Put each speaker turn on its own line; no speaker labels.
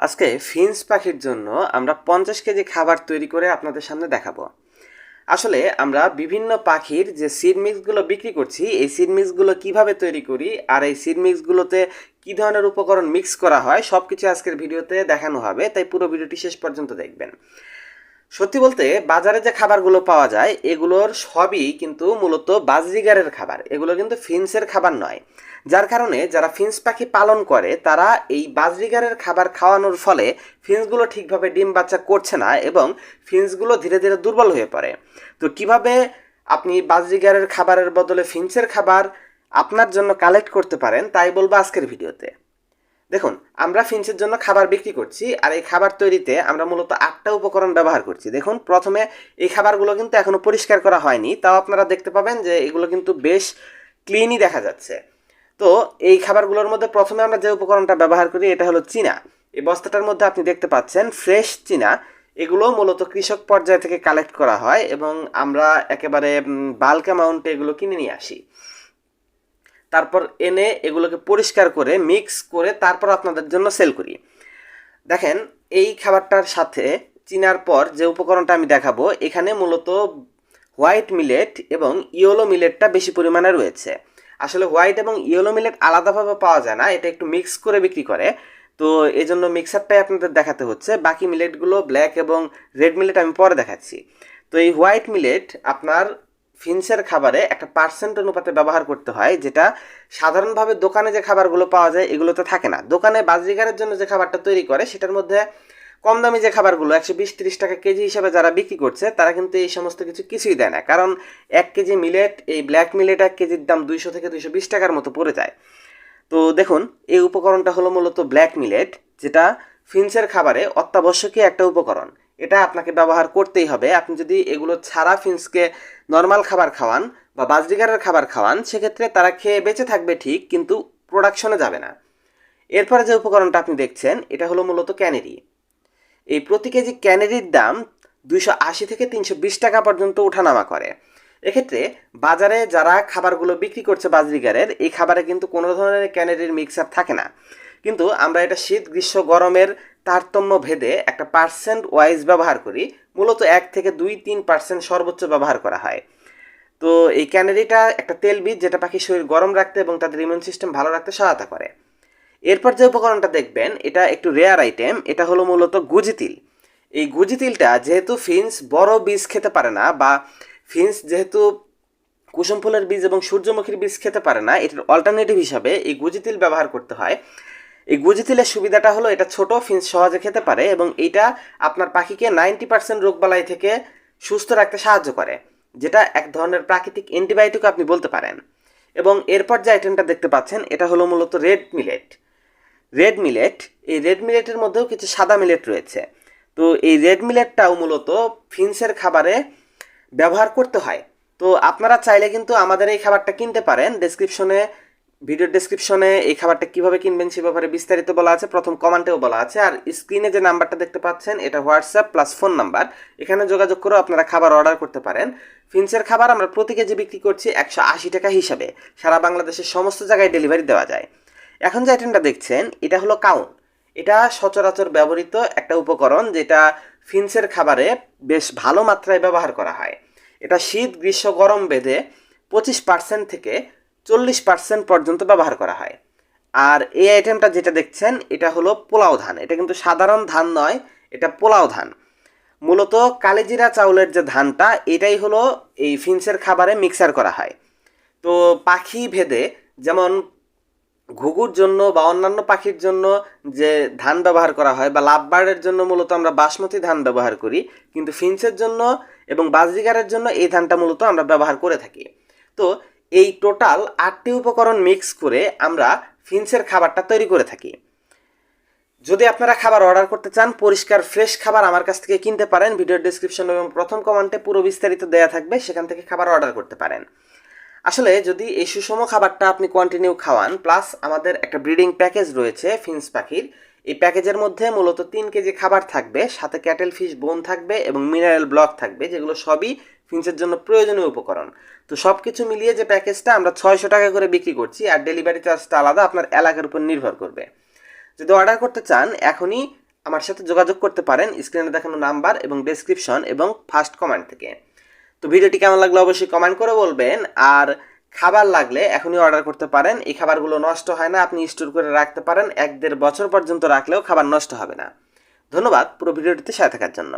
আজকে ফিন্স পাখির জন্য আমরা পঞ্চাশ কেজি খাবার তৈরি করে আপনাদের সামনে দেখাবো। আসলে আমরা বিভিন্ন পাখির যে সিড মিক্সগুলো বিক্রি করছি, এই সিড মিক্সগুলো কীভাবে তৈরি করি আর এই সিড মিক্সগুলোতে কী ধরনের উপকরণ মিক্স করা হয় সব কিছু আজকের ভিডিওতে দেখানো হবে, তাই পুরো ভিডিওটি শেষ পর্যন্ত দেখবেন। সত্যি বলতে বাজারে যে খাবারগুলো পাওয়া যায়, এগুলোর সবই কিন্তু মূলত বাজরিগারের খাবার। এগুলো কিন্তু ফিন্সের খাবার নয়। যার কারণে যারা ফিন্স পাখি পালন করে, তারা এই বাজরিগারের খাবার খাওয়ানোর ফলে ফিন্সগুলো ঠিকভাবে ডিম বাচ্চা করছে না এবং ফিন্সগুলো ধীরে ধীরে দুর্বল হয়ে পড়ে। তো কীভাবে আপনি বাজরিগারের খাবারের বদলে ফিন্সের খাবার আপনার জন্য কালেক্ট করতে পারেন, তাই বলব আজকের ভিডিওতে। দেখুন, আমরা ফিন্সের জন্য খাবার বিক্রি করছি আর এই খাবার তৈরিতে আমরা মূলত আটটা উপকরণ ব্যবহার করছি। দেখুন, প্রথমে এই খাবারগুলো কিন্তু এখনও পরিষ্কার করা হয়নি, তাও আপনারা দেখতে পাবেন যে এগুলো কিন্তু বেশ ক্লিনই দেখা যাচ্ছে। তো এই খাবারগুলোর মধ্যে প্রথমে আমরা যে উপকরণটা ব্যবহার করি, এটা হলো চীনা। এই বস্তাটার মধ্যে আপনি দেখতে পাচ্ছেন ফ্রেশ চীনা। এগুলো মূলত কৃষক পর্যায় থেকে কালেক্ট করা হয় এবং আমরা একেবারে বাল্ক অ্যামাউন্টে এগুলো কিনে নিয়ে আসি। তারপর এনে এগুলোকে পরিষ্কার করে মিক্স করে তারপর আপনাদের জন্য সেল করি। দেখেন, এই খাবারটার সাথে চিনার পর যে উপকরণটা আমি দেখাবো, এখানে মূলত হোয়াইট মিলেট এবং ইয়েলো মিলেটটা বেশি পরিমাণে রয়েছে। আসলে হোয়াইট এবং ইয়েলো মিলেট আলাদাভাবে পাওয়া যায় না, এটা একটু মিক্স করে বিক্রি করে। তো এই জন্য মিক্সারটাই আপনাদের দেখাতে হচ্ছে। বাকি মিলেটগুলো ব্ল্যাক এবং রেড মিলেট আমি পরে দেখাচ্ছি। তো এই হোয়াইট মিলেট আপনার ফিন্সের খাবারে একটা পার্সেন্ট অনুপাতে ব্যবহার করতে হয়, যেটা সাধারণভাবে দোকানে যে খাবারগুলো পাওয়া যায়, এগুলোতে থাকে না। দোকানে বাজরিগারের জন্য যে খাবারটা তৈরি করে, সেটার মধ্যে কম দামি যে খাবারগুলো, একশো বিশ তিরিশ টাকা কেজি হিসাবে যারা বিক্রি করছে, তারা কিন্তু এই সমস্ত কিছু কিছুই দেয় না। কারণ এক কেজি মিলেট এই ব্ল্যাক মিলেট এক কেজির দাম দুইশো থেকে দুইশো বিশ টাকার মতো পড়ে যায়। তো দেখুন, এই উপকরণটা হলো মূলত ব্ল্যাক মিলেট যেটা ফিন্সের খাবারে অত্যাবশ্যকীয় একটা উপকরণ। এটা আপনাকে ব্যবহার করতেই হবে। আপনি যদি এগুলো ছাড়া ফিন্সকে নর্মাল খাবার খাওয়ান বা বাজরিগারের খাবার খাওয়ান, সেক্ষেত্রে তারা খেয়ে বেঁচে থাকবে ঠিক, কিন্তু প্রোডাকশনে যাবে না। এরপরে যে উপকরণটা আপনি দেখছেন, এটা হলো মূলত ক্যানেরি। এই প্রতি কেজি ক্যানেরির দাম দুইশো আশি থেকে তিনশো বিশ টাকা পর্যন্ত ওঠানামা করে। এক্ষেত্রে বাজারে যারা খাবারগুলো বিক্রি করছে বাজরিগারের, এই খাবারে কিন্তু কোনো ধরনের ক্যানেরির মিক্সার থাকে না। কিন্তু আমরা এটা শীত, গ্রীষ্ম, গরমের তারতম্য ভেদে একটা পার্সেন্ট ওয়াইজ ব্যবহার করি, মূলত এক থেকে দুই তিন পার্সেন্ট সর্বোচ্চ ব্যবহার করা হয়। তো এই ক্যানেরিটা একটা তেল বীজ যেটা পাখির শরীর গরম রাখতে এবং তাদের ইমিউন সিস্টেম ভালো রাখতে সহায়তা করে। এরপর যে উপকরণটা দেখবেন, এটা একটু রেয়ার আইটেম এটা হলো মূলত গুজি তিল। এই গুজি তিলটা যেহেতু ফিন্স বড় বীজ খেতে পারে না বা ফিন্স যেহেতু কুসুম ফুলের বীজ এবং সূর্যমুখীর বীজ খেতে পারে না, এটার অল্টারনেটিভ হিসাবে এই গুজি তিল ব্যবহার করতে হয়। এই গুজি তিলের সুবিধাটা হলো এটা ছোট ফিন্স সহজে খেতে পারে এবং এইটা আপনার পাখিকে নাইনটি পার্সেন্ট রোগবালাই থেকে সুস্থ রাখতে সাহায্য করে, যেটা এক ধরনের প্রাকৃতিক অ্যান্টিবায়োটিক আপনি বলতে পারেন। এবং এরপর যে আইটেমটা দেখতে পাচ্ছেন, এটা হলো মূলত রেড মিলেট রেড মিলেট এই রেড মিলেটের মধ্যেও কিছু সাদা মিলেট রয়েছে। তো এই রেড মিলেটটাও মূলত ফিন্সের খাবারে ব্যবহার করতে হয়। তো আপনারা চাইলে কিন্তু আমাদের এই খাবারটা কিনতে পারেন ডেসক্রিপশনে ভিডিওর ডেসক্রিপশনে এই খাবারটা কীভাবে কিনবেন সে ব্যাপারে বিস্তারিত বলা আছে। প্রথম কমেন্টেও বলা আছে। আর স্ক্রিনে যে নাম্বারটা দেখতে পাচ্ছেন, এটা হোয়াটসঅ্যাপ প্লাস ফোন নাম্বার এখানে যোগাযোগ করেও আপনারা খাবার অর্ডার করতে পারেন। ফিন্সের খাবার আমরা প্রতি কেজি বিক্রি করছি একশো আশি টাকা হিসাবে। সারা বাংলাদেশের সমস্ত জায়গায় ডেলিভারি দেওয়া যায়। এখন যে আইটেমটা দেখছেন, এটা হলো কাউন এটা সচরাচর ব্যবহৃত একটা উপকরণ যেটা ফিন্সের খাবারে বেশ ভালো মাত্রায় ব্যবহার করা হয়। এটা শীত, গ্রীষ্ম, গরম বেঁধে পঁচিশ পার্সেন্ট থেকে চল্লিশ পার্সেন্ট পর্যন্ত ব্যবহার করা হয়। আর এই আইটেমটা যেটা দেখছেন, এটা হলো পোলাও ধান। এটা কিন্তু সাধারণ ধান নয়, এটা পোলাও ধান। মূলত কালিজিরা চাউলের যে ধানটা, এটাই হলো এই ফিন্সের খাবারে মিক্সার করা হয়। তো পাখি ভেদে যেমন ঘুঘুর জন্য বা অন্যান্য পাখির জন্য যে ধান ব্যবহার করা হয় বা লাভবার্ডের জন্য মূলত আমরা বাসমতি ধান ব্যবহার করি, কিন্তু ফিন্সের জন্য এবং বাজরিগারের জন্য এই ধানটা মূলত আমরা ব্যবহার করে থাকি। তো এই টোটাল আটটি উপকরণ মিক্স করে আমরা ফিন্সের খাবারটা তৈরি করে থাকি। যদি আপনারা খাবার অর্ডার করতে চান, পরিষ্কার, ফ্রেশ খাবার আমার কাছ থেকে কিনতে পারেন, ভিডিওর ডিসক্রিপশন এবং প্রথম কমেন্টে পুরো বিস্তারিত দেওয়া থাকবে, সেখান থেকে খাবার অর্ডার করতে পারেন। আসলে যদি এই সুষম খাবারটা আপনি কন্টিনিউ খাওয়ান প্লাস আমাদের একটা ব্রিডিং প্যাকেজ রয়েছে ফিন্স পাখির, এই প্যাকেজের মধ্যে মূলত তিন কেজি খাবার থাকবে, সাথে ক্যাটেল ফিশ বোন থাকবে এবং মিনারেল ব্লক থাকবে, যেগুলো সবই ফিন্সের জন্য প্রয়োজনীয় উপকরণ। তো সব কিছু মিলিয়ে যে প্যাকেজটা আমরা ছয়শো টাকা করে বিক্রি করছি আর ডেলিভারি চার্জটা আলাদা আপনার এলাকার উপর নির্ভর করবে। যদি অর্ডার করতে চান, এখনই আমার সাথে যোগাযোগ করতে পারেন। স্ক্রিনে দেখানো নাম্বার এবং ডেসক্রিপশন এবং ফার্স্ট কমেন্ট থেকে। তো ভিডিওটি কেমন লাগল অবশ্যই কমেন্ট করে বলবেন। আর খাবার লাগলে এখনই অর্ডার করতে পারেন। এই খাবারগুলো নষ্ট হয় না, আপনি স্টোর করে রাখতে পারেন। এক দেড় বছর পর্যন্ত রাখলেও খাবার নষ্ট হবে না। ধন্যবাদ পুরো ভিডিওটিতে সাথে থাকার জন্য।